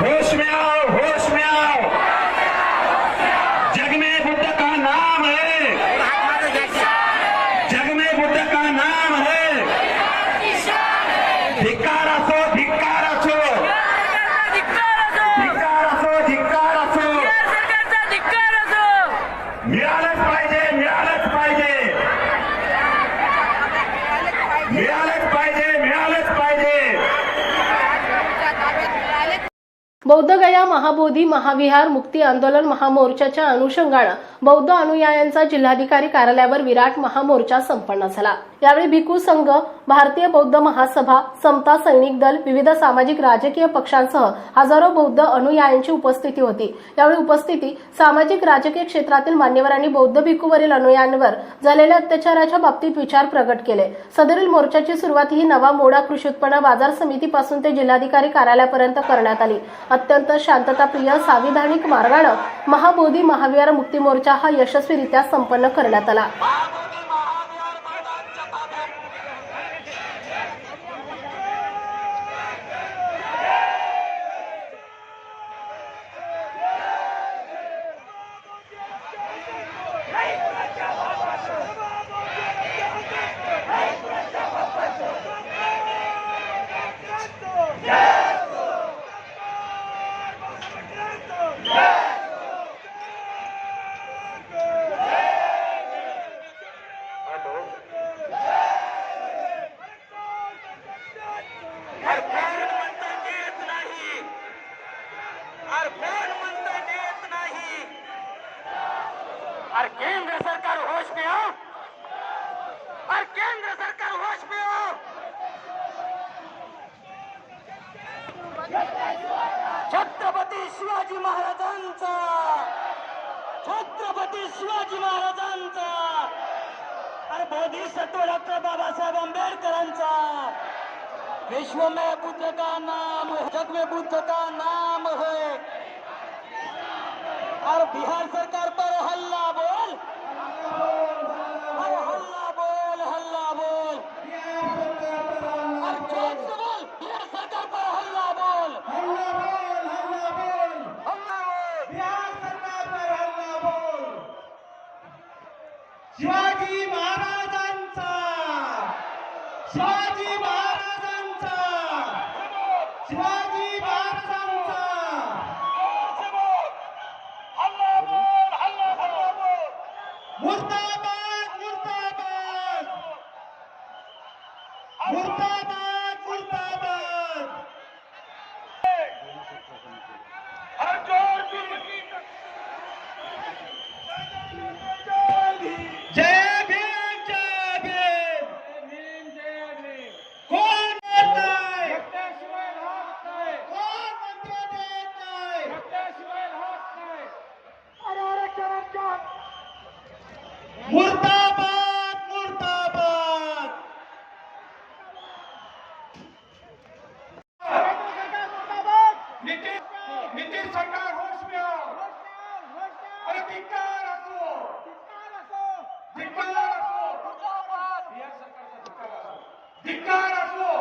होश में आओ होश में आओ। जग में बुद्ध का नाम है जग में बुद्ध का नाम है धिक्कार असो धिक्कार असो धिक्कार असो धिक्कार असो मिळालंच पाहिजे मिळालंच पाहिजे मिळालंच पाहिजे मिळालंच पाहिजे बौद्धगया महाबोधी महाविहार मुक्ती आंदोलन महामोर्चाच्या अनुषंगानं बौद्ध अनुयायांचा जिल्हाधिकारी कार्यालयावर विराट महामोर्चा संपन्न झाला. यावेळी भिकू संघ भारतीय बौद्ध महासभा समता सैनिक दल विविध सामाजिक राजकीय पक्षांसह हजारो बौद्ध अनुयायांची उपस्थिती होती. यावेळी उपस्थिती सामाजिक राजकीय क्षेत्रातील मान्यवरांनी बौद्ध भिक्खूवरील अनुयायांवर झालेल्या अत्याचाराच्या बाबतीत विचार प्रकट केले. सदरील मोर्चाची सुरुवात ही नवा मोडा कृषी उत्पन्न बाजार समितीपासून ते जिल्हाधिकारी कार्यालयापर्यंत करण्यात आली. अत्यंत शांतताप्रिय सांविधानिक मार्गानं महाबोधी महाविहार मुक्ती मोर्चा हा यशस्वीरित्या संपन्न करण्यात आला. और केंद्र सरकार होश में हो और केंद्र सरकार होश में हो छत्रपती शिवाजी महाराजांचा। छत्रपती शिवाजी महाराजांचा। अरे बोधिसत्व डॉक्टर बाबासाहेब आंबेडकरांचा। विश्व में बुद्ध का नाम जग में बुद्ध का नाम है। और बिहार सरकार पर शिवाजी महाराजांचा. शिवाजी महाराजांचा. शिवाजी महाराजांचा. हल्ला बोल हल्ला हल्ला बोल मुर्दाबाद मुर्दाबाद. मुर्दाबाद मुर्दाबाद हर जोर की जय भीम जय भीम कोण देत नाही कोण मंत्र देत नाही मुर्दाबाद मुर्दाबाद नीतीश नीतीश सरकार होश में आओ अरे धिक्कार असो धिक्कार असो धिक्कार असो